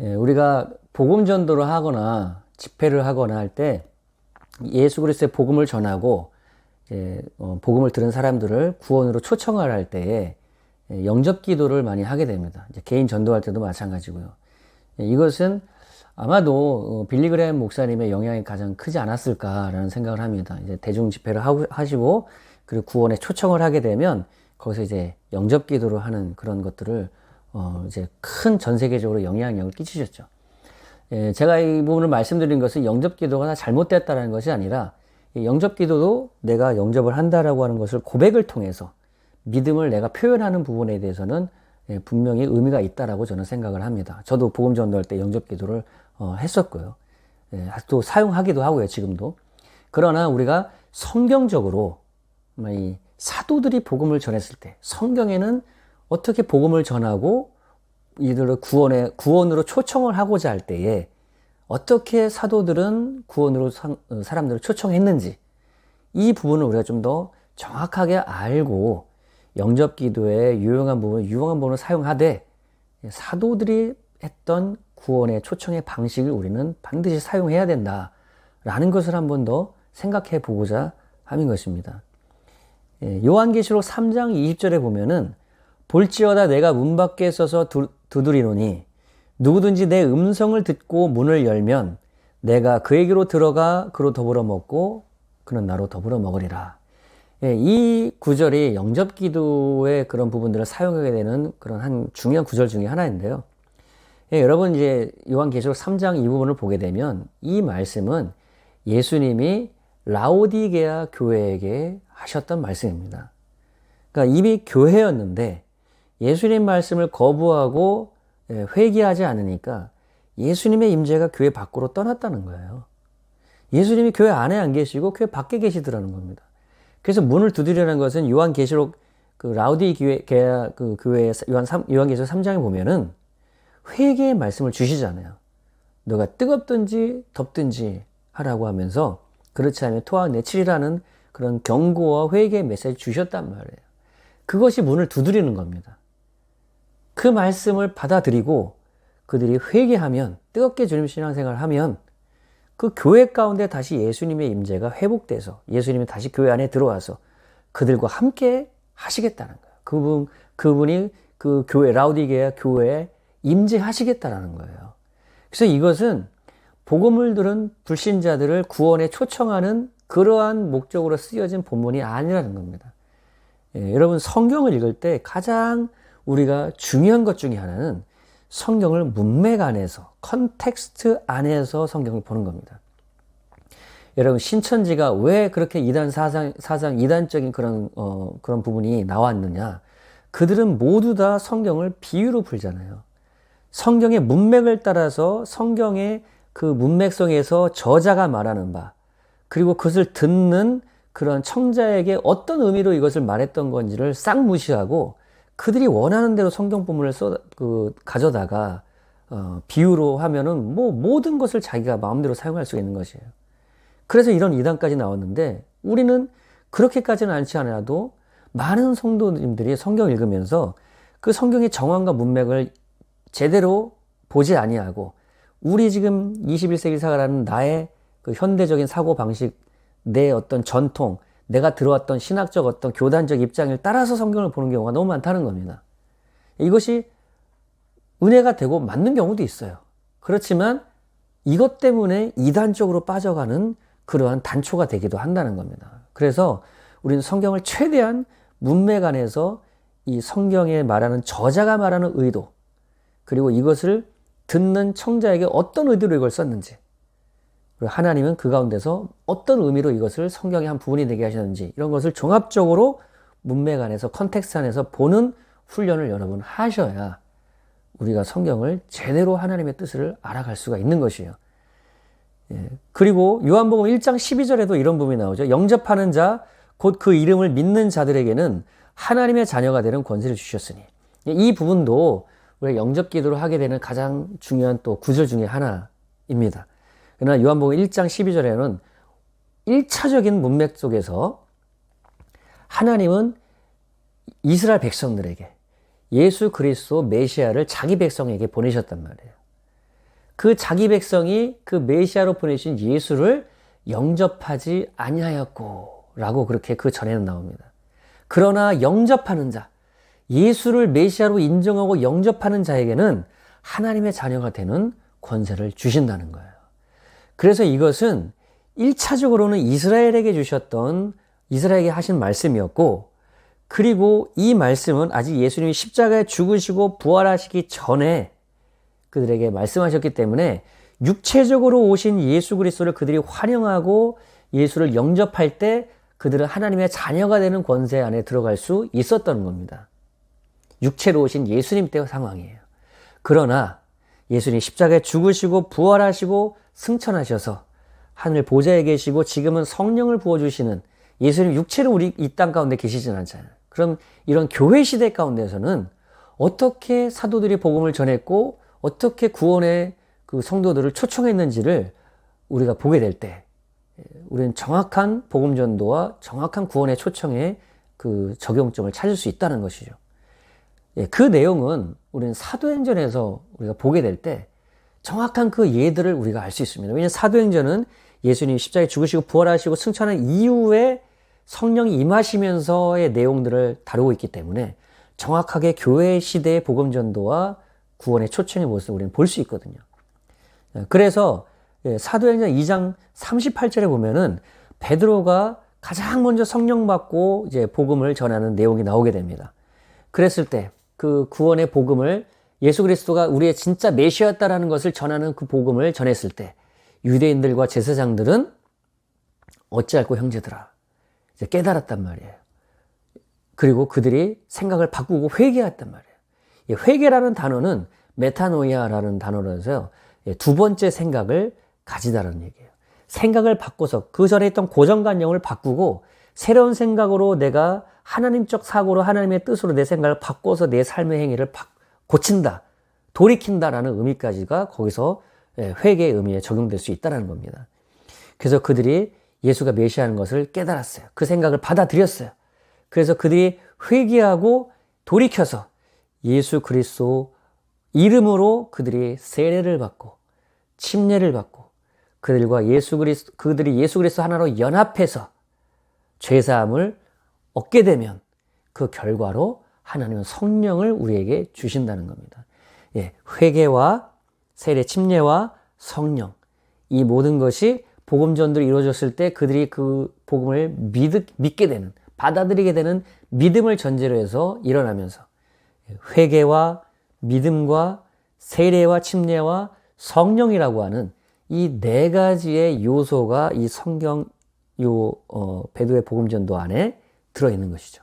예, 우리가 복음 전도를 하거나 집회를 하거나 할 때 예수 그리스도의 복음을 전하고 예, 어, 복음을 들은 사람들을 구원으로 초청을 할 때에 예, 영접 기도를 많이 하게 됩니다. 개인 전도할 때도 마찬가지고요. 예, 이것은 아마도 어, 빌리그램 목사님의 영향이 가장 크지 않았을까라는 생각을 합니다. 이제 대중 집회를 하시고 그리고 구원에 초청을 하게 되면 거기서 이제 영접 기도를 하는 그런 것들을 어 이제 큰 전 세계적으로 영향력을 끼치셨죠. 예, 제가 이 부분을 말씀드린 것은 영접 기도가 다 잘못됐다는 것이 아니라 영접 기도도 내가 영접을 한다라고 하는 것을 고백을 통해서 믿음을 내가 표현하는 부분에 대해서는 예, 분명히 의미가 있다라고 저는 생각을 합니다. 저도 복음 전도할 때 영접 기도를 어, 했었고요. 예, 또 사용하기도 하고요, 지금도. 그러나 우리가 성경적으로 이 사도들이 복음을 전했을 때 성경에는 어떻게 복음을 전하고 이들을 구원에 구원으로 초청을 하고자 할 때에 어떻게 사도들은 구원으로 어, 사람들을 초청했는지 이 부분을 우리가 좀 더 정확하게 알고 영접 기도의 유용한 부분, 유용한 부분을 사용하되 사도들이 했던 구원의 초청의 방식을 우리는 반드시 사용해야 된다라는 것을 한 번 더 생각해 보고자 하는 것입니다. 예, 요한계시록 3장 20절에 보면은 볼지어다 내가 문 밖에 서서 두드리노니 누구든지 내 음성을 듣고 문을 열면 내가 그에게로 들어가 그로 더불어 먹고 그는 나로 더불어 먹으리라. 예, 이 구절이 영접 기도의 그런 부분들을 사용하게 되는 그런 한 중요한 구절 중에 하나인데요. 예, 여러분 이제 요한계시록 3장 이 부분을 보게 되면 이 말씀은 예수님이 라오디게아 교회에게 하셨던 말씀입니다. 그러니까 이미 교회였는데 예수님 말씀을 거부하고 예, 회개하지 않으니까 예수님의 임재가 교회 밖으로 떠났다는 거예요. 예수님이 교회 안에 안 계시고 교회 밖에 계시더라는 겁니다. 그래서 문을 두드리라는 것은 요한계시록 그 라우디 교회 그 교회 요한 3, 요한계시록 3장에 보면은 회개의 말씀을 주시잖아요. 너가 뜨겁든지 덥든지 하라고 하면서 그렇지 않으면 토악 내치리라는 그런 경고와 회개의 메시지 주셨단 말이에요. 그것이 문을 두드리는 겁니다. 그 말씀을 받아들이고 그들이 회개하면 뜨겁게 주님 신앙생활을 하면 그 교회 가운데 다시 예수님의 임재가 회복돼서 예수님이 다시 교회 안에 들어와서 그들과 함께 하시겠다는 거예요. 그분 그분이 그 교회 라우디게아 교회에 임재하시겠다라는 거예요. 그래서 이것은 복음을 들은 불신자들을 구원에 초청하는 그러한 목적으로 쓰여진 본문이 아니라는 겁니다. 예, 여러분 성경을 읽을 때 가장 우리가 중요한 것 중에 하나는 성경을 문맥 안에서 컨텍스트 안에서 성경을 보는 겁니다. 여러분 신천지가 왜 그렇게 이단 사상 사상 이단적인 그런 어, 그런 부분이 나왔느냐? 그들은 모두 다 성경을 비유로 풀잖아요. 성경의 문맥을 따라서 성경의 그 문맥성에서 저자가 말하는 바, 그리고 그것을 듣는 그런 청자에게 어떤 의미로 이것을 말했던 건지를 싹 무시하고 그들이 원하는 대로 성경 본문을 써, 그, 가져다가, 어, 비유로 하면은 뭐 모든 것을 자기가 마음대로 사용할 수 있는 것이에요. 그래서 이런 이단까지 나왔는데 우리는 그렇게까지는 않지 않아도 많은 성도님들이 성경 읽으면서 그 성경의 정황과 문맥을 제대로 보지 아니하고 우리 지금 21세기 살아가는 나의 그 현대적인 사고 방식, 내 어떤 전통, 내가 들어왔던 신학적 어떤 교단적 입장을 따라서 성경을 보는 경우가 너무 많다는 겁니다. 이것이 은혜가 되고 맞는 경우도 있어요. 그렇지만 이것 때문에 이단적으로 빠져가는 그러한 단초가 되기도 한다는 겁니다. 그래서 우리는 성경을 최대한 문맥 안에서 이 성경에 말하는 저자가 말하는 의도, 그리고 이것을 듣는 청자에게 어떤 의도로 이걸 썼는지, 그리고 하나님은 그 가운데서 어떤 의미로 이것을 성경의 한 부분이 되게 하셨는지, 이런 것을 종합적으로 문맥 안에서, 컨텍스트 안에서 보는 훈련을 여러분 하셔야 우리가 성경을 제대로 하나님의 뜻을 알아갈 수가 있는 것이에요. 예. 그리고 요한복음 1장 12절에도 이런 부분이 나오죠. 영접하는 자, 곧 그 이름을 믿는 자들에게는 하나님의 자녀가 되는 권세를 주셨으니. 이 부분도 우리가 영접 기도를 하게 되는 가장 중요한 또 구절 중에 하나입니다. 그러나 요한복음 1장 12절에는 1차적인 문맥 속에서 하나님은 이스라엘 백성들에게 예수 그리스도 메시아를 자기 백성에게 보내셨단 말이에요. 그 자기 백성이 그 메시아로 보내신 예수를 영접하지 아니하였고 라고 그렇게 그 전에는 나옵니다. 그러나 영접하는 자, 예수를 메시아로 인정하고 영접하는 자에게는 하나님의 자녀가 되는 권세를 주신다는 거예요. 그래서 이것은 1차적으로는 이스라엘에게 주셨던 이스라엘에게 하신 말씀이었고 그리고 이 말씀은 아직 예수님이 십자가에 죽으시고 부활하시기 전에 그들에게 말씀하셨기 때문에 육체적으로 오신 예수 그리스도를 그들이 환영하고 예수를 영접할 때 그들은 하나님의 자녀가 되는 권세 안에 들어갈 수 있었던 겁니다. 육체로 오신 예수님 때의 상황이에요. 그러나 예수님 십자가에 죽으시고 부활하시고 승천하셔서 하늘 보좌에 계시고 지금은 성령을 부어주시는 예수님 육체로 우리 이 땅 가운데 계시진 않잖아요. 그럼 이런 교회 시대 가운데서는 어떻게 사도들이 복음을 전했고 어떻게 구원의 그 성도들을 초청했는지를 우리가 보게 될 때 우리는 정확한 복음 전도와 정확한 구원의 초청의 그 적용점을 찾을 수 있다는 것이죠. 예, 그 내용은 우리는 사도행전에서 우리가 보게 될 때 정확한 그 예들을 우리가 알 수 있습니다. 왜냐하면 사도행전은 예수님이 십자가에 죽으시고 부활하시고 승천한 이후에 성령이 임하시면서의 내용들을 다루고 있기 때문에 정확하게 교회 시대의 복음 전도와 구원의 초청의 모습을 우리는 볼 수 있거든요. 예, 그래서 예, 사도행전 2장 38절에 보면은 베드로가 가장 먼저 성령 받고 이제 복음을 전하는 내용이 나오게 됩니다. 그랬을 때 그 구원의 복음을 예수 그리스도가 우리의 진짜 메시아였다라는 것을 전하는 그 복음을 전했을 때 유대인들과 제사장들은 어찌할꼬 형제들아 이제 깨달았단 말이에요. 그리고 그들이 생각을 바꾸고 회개했단 말이에요. 회개라는 단어는 메타노이아라는 단어라서요. 예, 두 번째 생각을 가지다라는 얘기예요. 생각을 바꿔서 그 전에 있던 고정관념을 바꾸고 새로운 생각으로 내가 하나님적 사고로 하나님의 뜻으로 내 생각을 바꿔서 내 삶의 행위를 고친다, 돌이킨다라는 의미까지가 거기서 예, 회개의 의미에 적용될 수 있다는 겁니다. 그래서 그들이 예수가 메시아는 것을 깨달았어요. 그 생각을 받아들였어요. 그래서 그들이 회개하고 돌이켜서 예수 그리스도 이름으로 그들이 세례를 받고 침례를 받고 그들과 예수 그리스도 그들이 예수 그리스도 하나로 연합해서 죄 사함을 얻게 되면 그 결과로 하나님은 성령을 우리에게 주신다는 겁니다. 예, 회개와 세례 침례와 성령 이 모든 것이 복음 전도를 이루어졌을 때 그들이 그 복음을 믿, 믿게 되는 받아들이게 되는 믿음을 전제로 해서 일어나면서 회개와 믿음과 세례와 침례와 성령이라고 하는 이 네 가지의 요소가 이 성경 요 어, 베드의 복음 전도 안에 들어 있는 것이죠.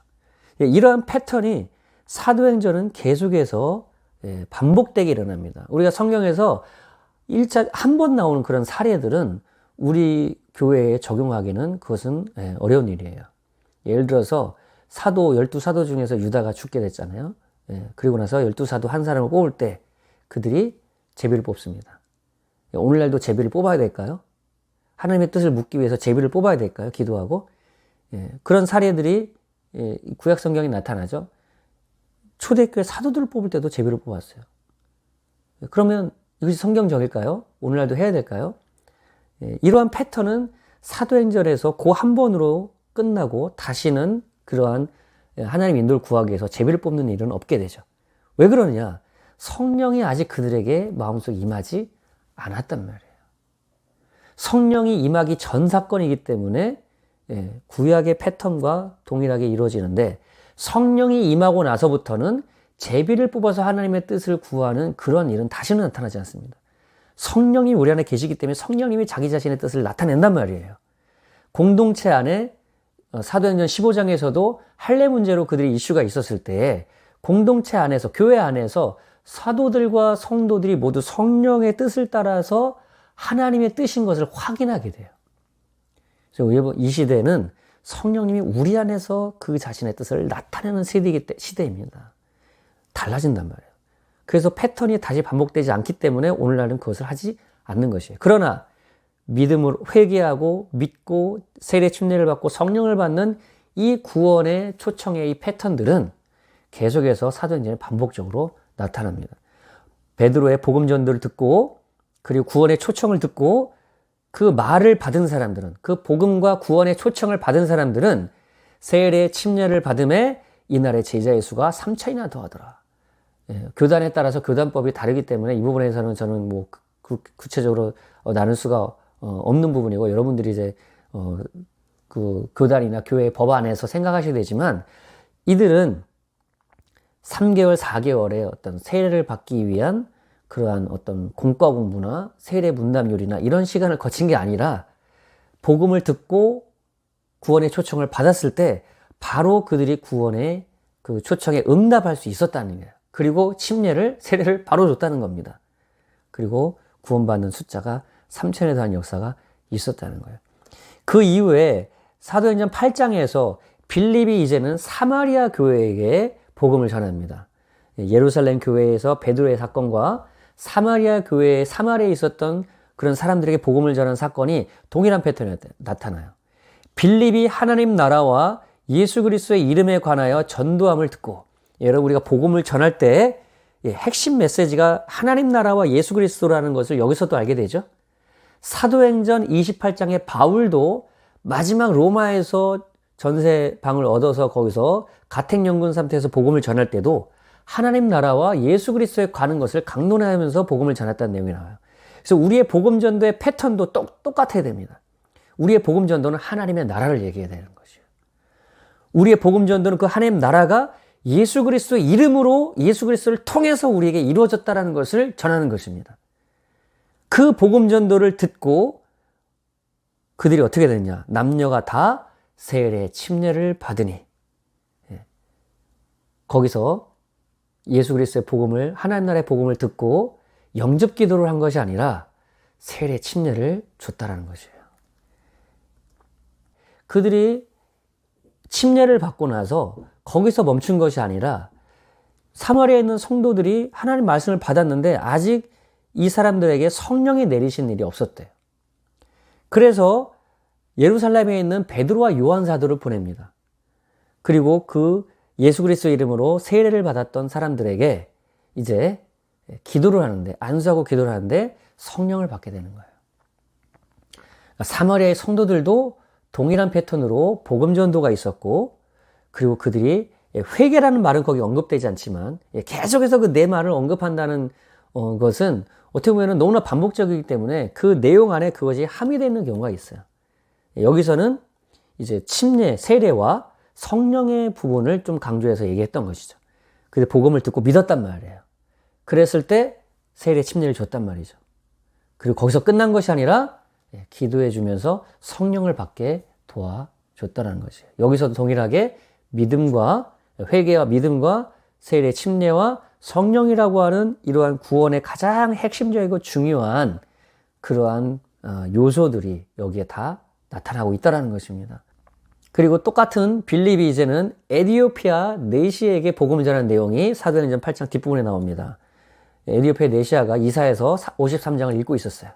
예, 이러한 패턴이 사도행전은 계속해서 예, 반복되게 일어납니다. 우리가 성경에서 1차 한 번 나오는 그런 사례들은 우리 교회에 적용하기는 그것은 예, 어려운 일이에요. 예를 들어서 사도, 열두 사도 중에서 유다가 죽게 됐잖아요. 예, 그리고 나서 열두 사도 한 사람을 뽑을 때 그들이 제비를 뽑습니다. 예, 오늘날도 제비를 뽑아야 될까요? 하나님의 뜻을 묻기 위해서 제비를 뽑아야 될까요? 기도하고. 그런 사례들이 구약 성경에 나타나죠. 초대교회 사도들을 뽑을 때도 제비를 뽑았어요. 그러면 이것이 성경적일까요? 오늘날도 해야 될까요? 예, 이러한 패턴은 사도행전에서 그 한 번으로 끝나고 다시는 그러한 하나님 인도를 구하기 위해서 제비를 뽑는 일은 없게 되죠. 왜 그러느냐? 성령이 아직 그들에게 마음속에 임하지 않았단 말이에요. 성령이 임하기 전 사건이기 때문에 예, 구약의 패턴과 동일하게 이루어지는데 성령이 임하고 나서부터는 제비를 뽑아서 하나님의 뜻을 구하는 그런 일은 다시는 나타나지 않습니다. 성령이 우리 안에 계시기 때문에 성령님이 자기 자신의 뜻을 나타낸단 말이에요. 공동체 안에 어, 사도행전 15장에서도 할례 문제로 그들이 이슈가 있었을 때 공동체 안에서 교회 안에서 사도들과 성도들이 모두 성령의 뜻을 따라서 하나님의 뜻인 것을 확인하게 돼요. 그래서 이 시대는 성령님이 우리 안에서 그 자신의 뜻을 나타내는 세대이기 시대입니다. 달라진단 말이에요. 그래서 패턴이 다시 반복되지 않기 때문에 오늘날은 그것을 하지 않는 것이에요. 그러나 믿음으로 회개하고 믿고 세례 침례를 받고 성령을 받는 이 구원의 초청의 이 패턴들은 계속해서 사도행전에 반복적으로 나타납니다. 베드로의 복음 전도를 듣고 그리고 구원의 초청을 듣고 그 말을 받은 사람들은 그 복음과 구원의 초청을 받은 사람들은 세례의 침례를 받음에 이날의 제자의 수가 3천이나 더하더라. 예, 교단에 따라서 교단법이 다르기 때문에 이 부분에서는 저는 뭐 구, 구체적으로 어, 나눌 수가 어, 없는 부분이고 여러분들이 이제 어, 그 교단이나 교회 법 안에서 생각하셔야 되지만 이들은 3개월, 4개월의 어떤 세례를 받기 위한 그러한 어떤 공과 공부나 세례 문답 요리나 이런 시간을 거친 게 아니라 복음을 듣고 구원의 초청을 받았을 때 바로 그들이 구원의 그 초청에 응답할 수 있었다는 거예요. 그리고 침례를 세례를 바로 줬다는 겁니다. 그리고 구원받는 숫자가 3천에 달하는 역사가 있었다는 거예요. 그 이후에 사도행전 8장에서 빌립이 이제는 사마리아 교회에게 복음을 전합니다. 예루살렘 교회에서 베드로의 사건과 사마리아 교회에 사마리아에 있었던 그런 사람들에게 복음을 전한 사건이 동일한 패턴이 나타나요. 빌립이 하나님 나라와 예수 그리스도의 이름에 관하여 전도함을 듣고 여러분 우리가 복음을 전할 때 핵심 메시지가 하나님 나라와 예수 그리스도라는 것을 여기서도 알게 되죠. 사도행전 28장의 바울도 마지막 로마에서 전세방을 얻어서 거기서 가택연금 상태에서 복음을 전할 때도 하나님 나라와 예수 그리스도에 관한 것을 강론하면서 복음을 전했다는 내용이 나와요. 그래서 우리의 복음 전도의 패턴도 똑, 똑같아야 됩니다. 우리의 복음 전도는 하나님의 나라를 얘기해야 되는 것이에요. 우리의 복음 전도는 그 하나님 나라가 예수 그리스도 이름으로 예수 그리스도를 통해서 우리에게 이루어졌다라는 것을 전하는 것입니다. 그 복음 전도를 듣고 그들이 어떻게 됐냐? 남녀가 다 세례 침례를 받으니 예. 거기서 예수 그리스도의 복음을 하나님 나라의 복음을 듣고 영접 기도를 한 것이 아니라 세례 침례를 줬다라는 것이에요. 그들이 침례를 받고 나서 거기서 멈춘 것이 아니라 사마리아에 있는 성도들이 하나님 말씀을 받았는데 아직 이 사람들에게 성령이 내리신 일이 없었대요. 그래서 예루살렘에 있는 베드로와 요한 사도를 보냅니다. 그리고 그 예수 그리스도 이름으로 세례를 받았던 사람들에게 이제 기도를 하는데 안수하고 기도를 하는데 성령을 받게 되는 거예요. 그러니까 사마리아의 성도들도 동일한 패턴으로 복음 전도가 있었고 그리고 그들이 회개라는 말은 거기 언급되지 않지만 계속해서 그 내 말을 언급한다는 어, 것은 어떻게 보면 너무나 반복적이기 때문에 그 내용 안에 그것이 함유되어 있는 경우가 있어요. 여기서는 이제 침례, 세례와 성령의 부분을 좀 강조해서 얘기했던 것이죠. 그래서 복음을 듣고 믿었단 말이에요. 그랬을 때 세례 침례를 줬단 말이죠. 그리고 거기서 끝난 것이 아니라 예, 기도해 주면서 성령을 받게 도와줬다는 것이에요. 여기서도 동일하게 믿음과 회개와 믿음과 세례 침례와 성령이라고 하는 이러한 구원의 가장 핵심적이고 중요한 그러한 어, 요소들이 여기에 다 나타나고 있다는 것입니다. 그리고 똑같은 빌립이 이제는 에디오피아 네시에게 복음을 전한 내용이 사도행전 8장 뒷부분에 나옵니다. 에디오피아 네시아가 이사에서 53장을 읽고 있었어요.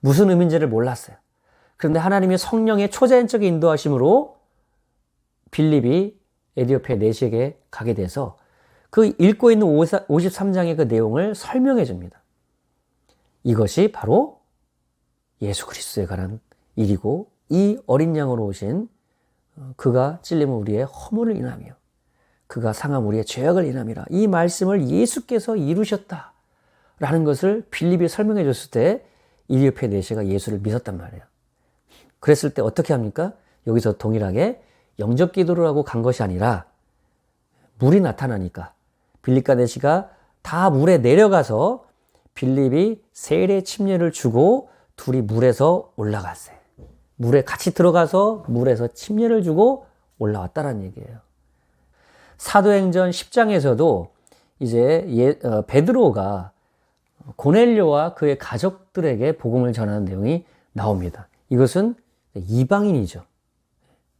무슨 의미인지를 몰랐어요. 그런데 하나님이 성령의 초자연적인 인도하심으로 빌립이 에디오피아 네시에게 가게 돼서 그 읽고 있는 53장의 그 내용을 설명해 줍니다. 이것이 바로 예수 그리스도에 관한 일이고 이 어린 양으로 오신 어, 그가 찔림은 우리의 허물을 인하며 그가 상함 우리의 죄악을 인함이라 이 말씀을 예수께서 이루셨다 라는 것을 빌립이 설명해 줬을 때 이리오페 네시가 예수를 믿었단 말이에요. 그랬을 때 어떻게 합니까? 여기서 동일하게 영접 기도를 하고 간 것이 아니라 물이 나타나니까 빌립과 네시가 다 물에 내려가서 빌립이 세례 침례를 주고 둘이 물에서 올라갔어요. 물에 같이 들어가서 물에서 침례를 주고 올라왔다는 얘기예요. 사도행전 10장에서도 이제 예, 어, 베드로가 고넬료와 그의 가족들에게 복음을 전하는 내용이 나옵니다. 이것은 이방인이죠.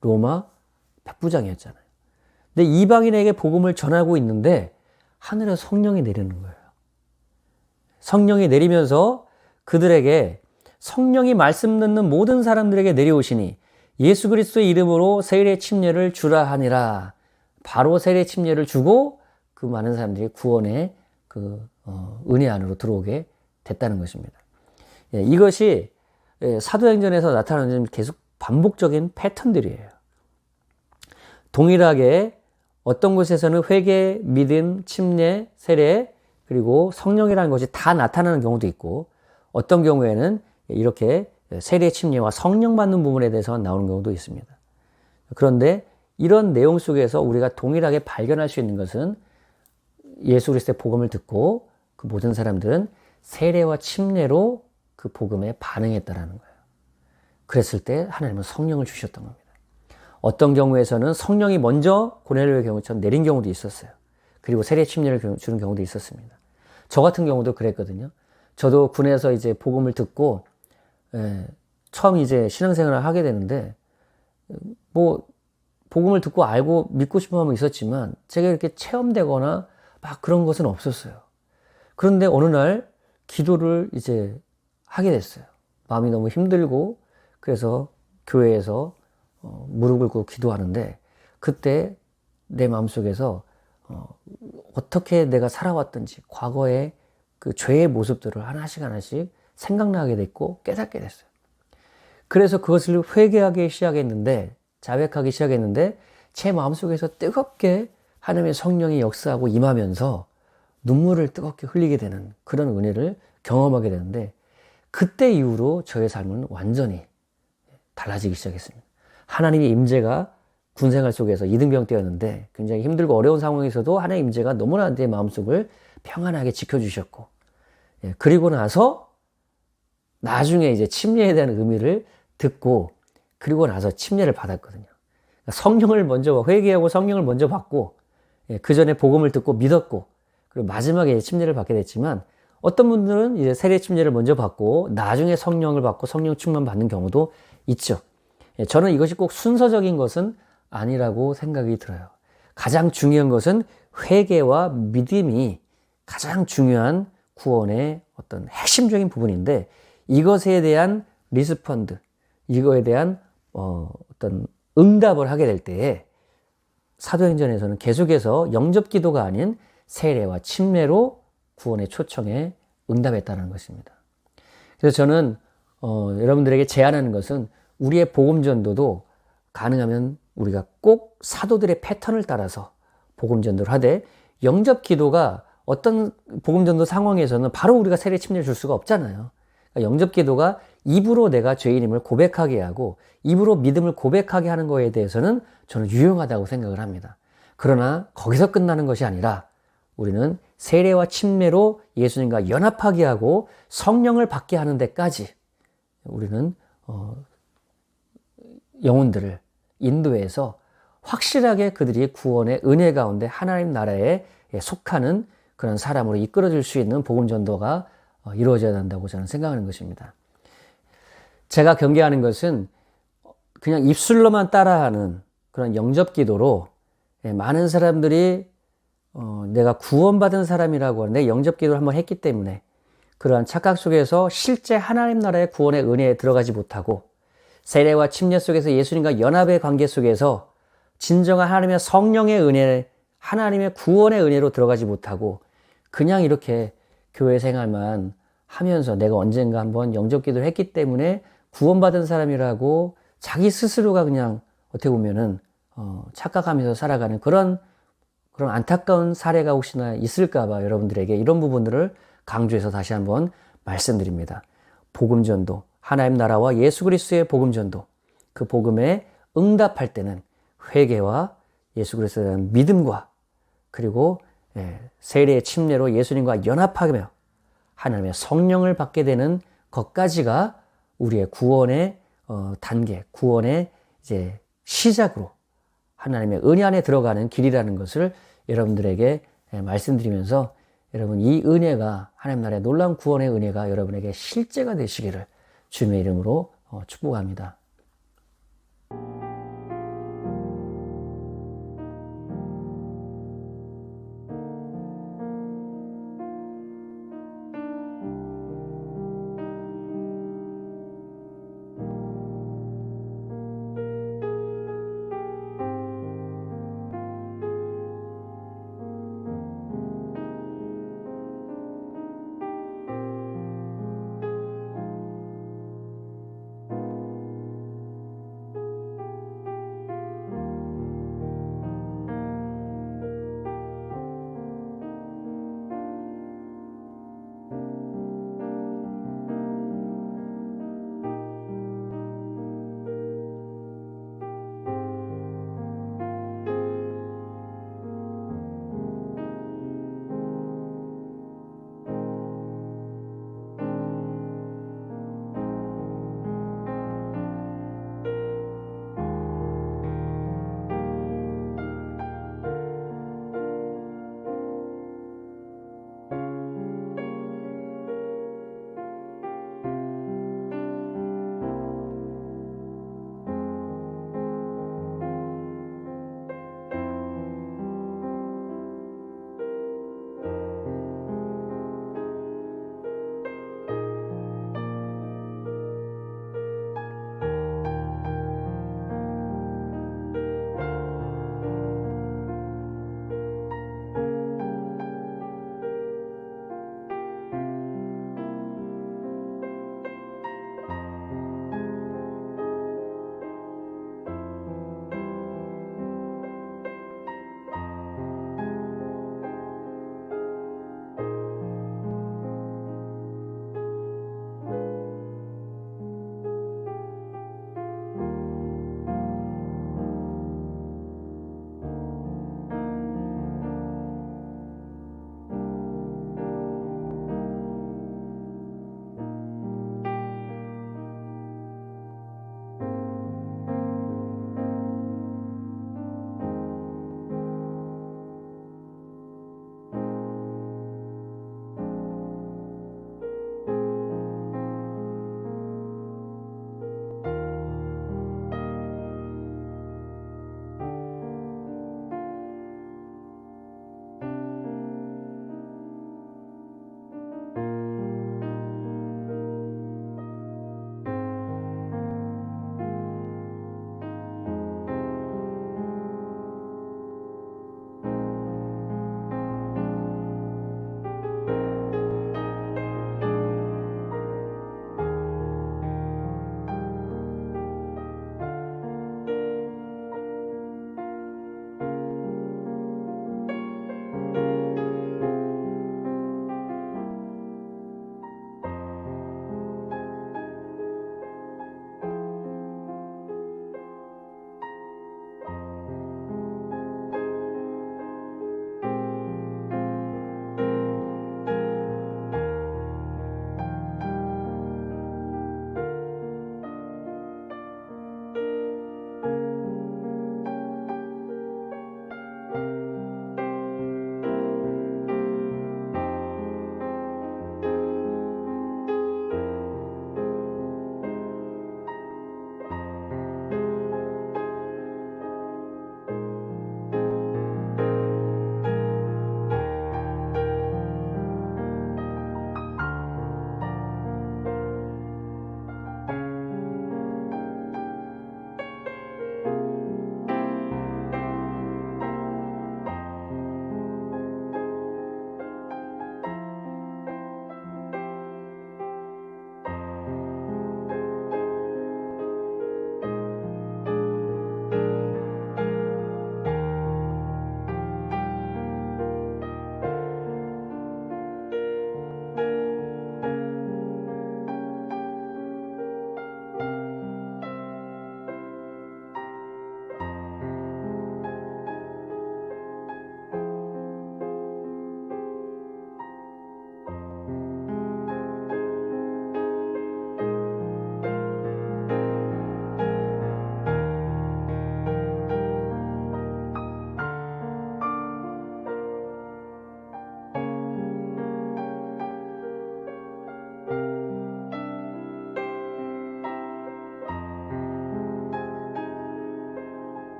로마 백부장이었잖아요. 근데 이방인에게 복음을 전하고 있는데 하늘에 성령이 내리는 거예요. 성령이 내리면서 그들에게 성령이 말씀 듣는 모든 사람들에게 내려오시니 예수 그리스도의 이름으로 세례 침례를 주라 하니라. 바로 세례 침례를 주고 그 많은 사람들이 구원의 그 어, 은혜 안으로 들어오게 됐다는 것입니다. 예, 이것이 예, 사도행전에서 나타나는 계속 반복적인 패턴들이에요. 동일하게 어떤 곳에서는 회개, 믿음, 침례, 세례, 그리고 성령이라는 것이 다 나타나는 경우도 있고, 어떤 경우에는 이렇게 세례, 침례와 성령 받는 부분에 대해서 나오는 경우도 있습니다. 그런데 이런 내용 속에서 우리가 동일하게 발견할 수 있는 것은 예수 그리스도의 복음을 듣고 그 모든 사람들은 세례와 침례로 그 복음에 반응했다라는 거예요. 그랬을 때 하나님은 성령을 주셨던 겁니다. 어떤 경우에서는 성령이 먼저 고넬료의 경우처럼 내린 경우도 있었어요. 그리고 세례 침례를 주는 경우도 있었습니다. 저 같은 경우도 그랬거든요. 저도 군에서 이제 복음을 듣고 예, 처음 이제 신앙생활을 하게 되는데 뭐 복음을 듣고 알고 믿고 싶은 마음은 있었지만 제가 이렇게 체험되거나 막 그런 것은 없었어요. 그런데 어느 날 기도를 이제 하게 됐어요. 마음이 너무 힘들고 그래서 교회에서 어, 무릎을 꿇고 기도하는데 그때 내 마음속에서 어, 어떻게 내가 살아왔던지 과거의 그 죄의 모습들을 하나씩 하나씩 생각나게 됐고 깨닫게 됐어요. 그래서 그것을 회개하기 시작했는데 자백하기 시작했는데 제 마음속에서 뜨겁게 하나님의 성령이 역사하고 임하면서 눈물을 뜨겁게 흘리게 되는 그런 은혜를 경험하게 되는데 그때 이후로 저의 삶은 완전히 달라지기 시작했습니다. 하나님의 임재가 군생활 속에서 이등병 때였는데 굉장히 힘들고 어려운 상황에서도 하나님의 임재가 너무나 내 마음속을 평안하게 지켜주셨고 예, 그리고 나서 나중에 이제 침례에 대한 의미를 듣고 그리고 나서 침례를 받았거든요. 그러니까 성령을 먼저 회개하고 성령을 먼저 받고 예, 그 전에 복음을 듣고 믿었고 그리고 마지막에 침례를 받게 됐지만 어떤 분들은 이제 세례 침례를 먼저 받고 나중에 성령을 받고 성령 충만 받는 경우도 있죠. 예, 저는 이것이 꼭 순서적인 것은 아니라고 생각이 들어요. 가장 중요한 것은 회개와 믿음이 가장 중요한 구원의 어떤 핵심적인 부분인데 이것에 대한 리스펀드, 이거에 대한 어, 어떤 응답을 하게 될 때에 사도행전에서는 계속해서 영접 기도가 아닌 세례와 침례로 구원의 초청에 응답했다는 것입니다. 그래서 저는 어, 여러분들에게 제안하는 것은 우리의 복음 전도도 가능하면 우리가 꼭 사도들의 패턴을 따라서 복음 전도를 하되 영접 기도가 어떤 복음 전도 상황에서는 바로 우리가 세례 침례를 줄 수가 없잖아요. 영접 기도가 입으로 내가 죄인임을 고백하게 하고 입으로 믿음을 고백하게 하는 거에 대해서는 저는 유용하다고 생각을 합니다. 그러나 거기서 끝나는 것이 아니라 우리는 세례와 침례로 예수님과 연합하게 하고 성령을 받게 하는 데까지 우리는 어, 영혼들을 인도해서 확실하게 그들이 구원의 은혜 가운데 하나님 나라에 속하는 그런 사람으로 이끌어줄 수 있는 복음 전도가 어, 이루어져야 한다고 저는 생각하는 것입니다. 제가 경계하는 것은 그냥 입술로만 따라하는 그런 영접 기도로 예, 많은 사람들이 어, 내가 구원받은 사람이라고 하는데 영접 기도를 한번 했기 때문에 그러한 착각 속에서 실제 하나님 나라의 구원의 은혜에 들어가지 못하고 세례와 침례 속에서 예수님과 연합의 관계 속에서 진정한 하나님의 성령의 은혜, 하나님의 구원의 은혜로 들어가지 못하고 그냥 이렇게 교회 생활만 하면서 내가 언젠가 한번 영접 기도를 했기 때문에 구원받은 사람이라고 자기 스스로가 그냥 어떻게 보면은 어, 착각하면서 살아가는 그런 그런 안타까운 사례가 혹시나 있을까봐 여러분들에게 이런 부분들을 강조해서 다시 한번 말씀드립니다. 복음 전도, 하나님 나라와 예수 그리스도의 복음 전도, 그 복음에 응답할 때는 회개와 예수 그리스도에 대한 믿음과 그리고 예, 세례의 침례로 예수님과 연합하며 하나님의 성령을 받게 되는 것까지가 우리의 구원의 어, 단계, 구원의 이제 시작으로 하나님의 은혜 안에 들어가는 길이라는 것을 여러분들에게 예, 말씀드리면서 여러분 이 은혜가 하나님 나라의 놀라운 구원의 은혜가 여러분에게 실제가 되시기를 주님의 이름으로 어, 축복합니다.